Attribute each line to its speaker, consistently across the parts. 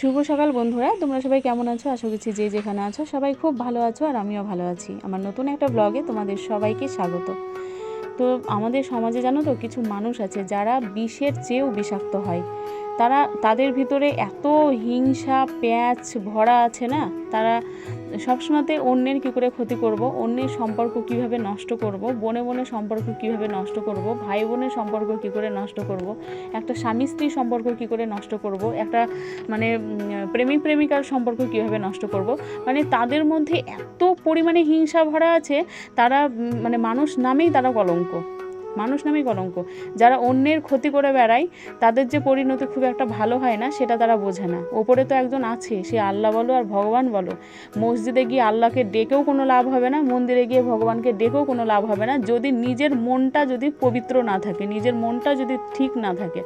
Speaker 1: শুভ সকাল বন্ধুরা, তোমরা সবাই কেমন আছো? আশা করছি যে যেখানে আছো সবাই খুব ভালো আছো আর আমিও ভালো আছি। আমার নতুন একটা ব্লগে তোমাদের সবাইকে স্বাগত। তো আমাদের সমাজে জানো তো কিছু মানুষ আছে যারা বিষের চেয়েও বিষাক্ত হয়। তারা তাদের ভিতরে এত হিংসা, প্যাঁচ, ভরা আছে না? তারা সবসময়তে অন্যের কী করে ক্ষতি করব? অন্যের সম্পর্ক কীভাবে নষ্ট করব? বনে বনে সম্পর্ক কীভাবে নষ্ট করব? ভাই বোনের সম্পর্ক কী করে নষ্ট করব? একটা স্বামী স্ত্রীর সম্পর্ক কী করে নষ্ট করব? একটা মানে প্রেমিক প্রেমিকার সম্পর্ক কীভাবে নষ্ট করব? মানে তাদের মধ্যে এত পরিমাণে হিংসা ভরা আছে, তারা মানে মানুষ নামেই তারা কলঙ্ক। মানুষ নামেই কলঙ্ক। যারা অন্যের ক্ষতি করে বেড়ায়, তাদের যে পরিণতি খুব একটা ভালো হয় না, সেটা তারা বোঝে না। ওপরে তো একজন আছে, সে আল্লাহ বলো আর ভগবান বলো। মসজিদে গিয়ে আল্লাহকে ডেকেও কোনো লাভ হবে না, মন্দিরে গিয়ে ভগবানকে ডেকেও কোনো লাভ হবে না। যদি নিজের মনটা যদি পবিত্র না থাকে, নিজের মনটা যদি ঠিক না থাকে,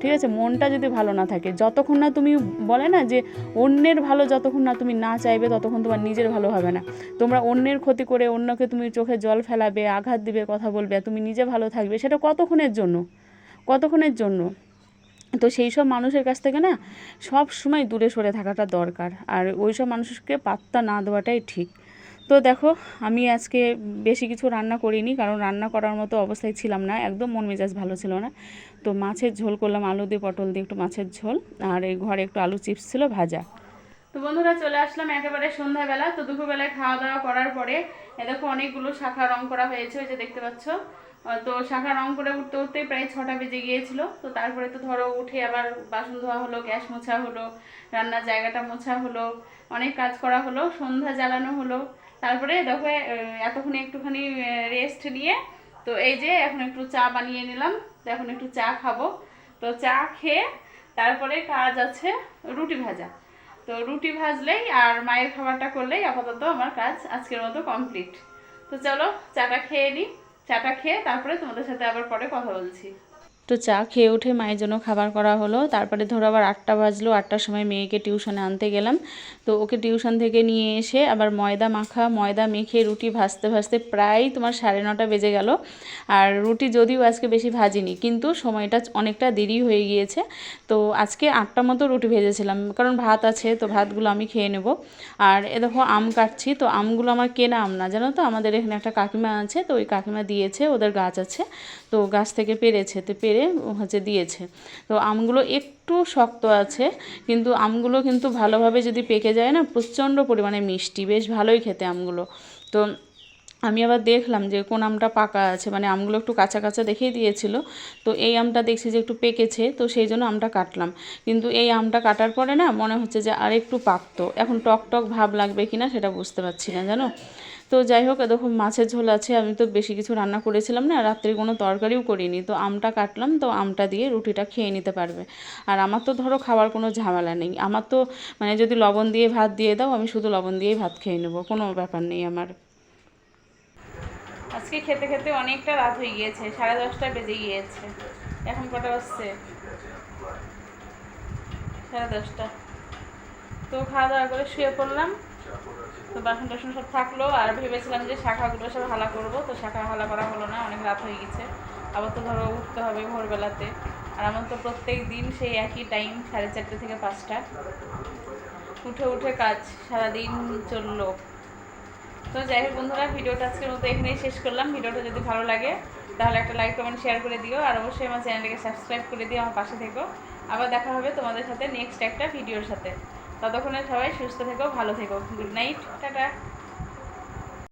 Speaker 1: ঠিক আছে, মনটা যদি ভালো না থাকে, যতক্ষণ না তুমি বলে না যে অন্যের ভালো যতক্ষণ না তুমি না চাইবে, ততক্ষণ তোমার নিজের ভালো হবে না। তোমরা অন্যের ক্ষতি করে অন্যকে তুমি চোখে জল ফেলাবে, আঘাত দিবে, কথা বলবে তুমি নিজে ভালো থাকবে, সেটা কতক্ষণের জন্য? কতক্ষণের জন্য? তো সেই সব মানুষের কাছ থেকে না সব সময় দূরে সরে থাকাটা দরকার। আর ওই সব মানুষকে পাত্তা না দেওয়াটাই ঠিক। তো দেখো, আমি আজকে বেশি কিছু রান্না করিনি, কারণ রান্না করার মতো অবস্থায় ছিলাম না, একদম মন মেজাজ ভালো ছিল না। তো মাছের ঝোল করলাম, আলু দিয়ে, পটল দিয়ে একটু মাছের ঝোল, আর এই ঘরে একটু আলু চিপস ছিল ভাজা। তো বন্ধুরা চলে আসলাম একেবারে সন্ধ্যাবেলা, তো দুপুরবেলায় খাওয়া দাওয়া করার পরে দেখো অনেকগুলো শাখা রং করা হয়েছে, ওই যে দেখতে পাচ্ছ। তো শাখা রং করে উঠতে উঠতে প্রায় ছটা বেজে গিয়েছিল। তো তারপরে তো ধরো উঠে আবার বাসন ধোয়া হলো, গ্যাস মোছা হলো, রান্নার জায়গাটা মোছা হলো, অনেক কাজ করা হলো, সন্ধ্যা জ্বালানো হলো। তারপরে দেখো এতক্ষণ একটুখানি রেস্ট নিয়ে, তো এই যে এখন একটু চা বানিয়ে নিলাম, তো এখন একটু চা খাব। তো চা খেয়ে তারপরে কাজ আছে রুটি ভাজা। তো রুটি ভাজলেই আর মায়ের খাবারটা করলেই আপাতত আমার কাজ আজকের মতো কমপ্লিট তো চলো, চাটা খেয়ে নিই চাটা খেয়ে তারপরে তোমাদের সাথে আবার পরে কথা বলছি। তো চা খেয়ে উঠে মায়ের জন্য খাবার করা হলো। তারপরে ধরো আবার আটটা বাজলো, আটটার সময় মেয়েকে টিউশনে আনতে গেলাম। তো ওকে টিউশন থেকে নিয়ে এসে আবার ময়দা মাখা, ময়দা মেখে রুটি ভাজতে ভাজতে প্রায় তোমার সাড়ে নটা বেজে গেল। আর রুটি যদিও আজকে বেশি ভাজিনি, কিন্তু সময়টা অনেকটা দেরি হয়ে গিয়েছে। তো আজকে আটটা মতো রুটি ভেজেছিলাম, কারণ ভাত আছে, তো ভাতগুলো আমি খেয়ে নেব। আর এ দেখো আম কাটছি, তো আমগুলো আমার কেনা আম না, জানো তো? আমাদের এখানে একটা কাকিমা আছে, তো ওই কাকিমা দিয়েছে, ওদের গাছ আছে, তো গাছ থেকে পেরেছে। তো পেরে হচ্ছে দিয়েছে। তো আমগুলো একটু শক্ত আছে, কিন্তু আমগুলো কিন্তু ভালোভাবে যদি পেকে যায় না, প্রচণ্ড পরিমাণে মিষ্টি। বেশ ভালোই খেতে আমগুলো। তো আমি আবার দেখলাম যে কোন আমটা পাকা আছে মানে আমগুলো একটু কাঁচা কাঁচা দেখেই দিয়েছিল। তো এই আমটা দেখছি যে একটু পেকেছে, তো সেই জন্য আমটা কাটলাম। কিন্তু এই আমটা কাটার পরে না মনে হচ্ছে যে আর একটু পাকতো। এখন টক টক ভাব লাগবে কিনা সেটা বুঝতে পারছি না, জানো? তো যাই হোক দেখো মাছের ঝোল আছে, আমি তো বেশি কিছু রান্না করেছিলাম না, রাত্রে কোনো তরকারিও করিনি। তো আমটা কাটলাম, তো আমটা দিয়ে রুটিটা খেয়ে নিতে পারবে। আর আমার তো ধরো খাবার কোনো ঝামেলা নেই। আমার তো মানে যদি লবণ দিয়ে ভাত দিয়ে দাও, আমি শুধু লবণ দিয়েই ভাত খেয়ে নেব, কোনো ব্যাপার নেই আমার। আজকে খেতে খেতে অনেকটা রাত হয়ে গিয়েছে, সাড়ে দশটা বেজে গিয়েছে। এখন কটা বাজছে? সাড়ে দশটা। তো খাওয়া দাওয়া করে শুয়ে পড়লাম। তো বাসন টাসন সব থাকল, আর ভেবেছিলাম যে শাখাগুলো সব হালা করব। তো শাখা হালা করা হলো না, অনেক রাত হয়ে গেছে আবার তো ধরো উঠতে হবে ভোরবেলাতে। আর আমার তো প্রত্যেক দিন সেই একই টাইম সাড়ে চারটে থেকে পাঁচটা। উঠে উঠে কাজ সারাদিন চলল। তো যাই হোক বন্ধুরা, ভিডিওটা আজকের মতো এখানেই শেষ করলাম। ভিডিওটা যদি ভালো লাগে, তাহলে একটা লাইক কমেন্ট শেয়ার করে দিও। আর অবশ্যই আমার চ্যানেলটাকে সাবস্ক্রাইব করে দিও আমার পাশে থেকো। আবার দেখা হবে তোমাদের সাথে নেক্সট একটা ভিডিওর সাথে। ততক্ষণে সবাই সুস্থ থেকো, ভালো থেকো। Good night tata.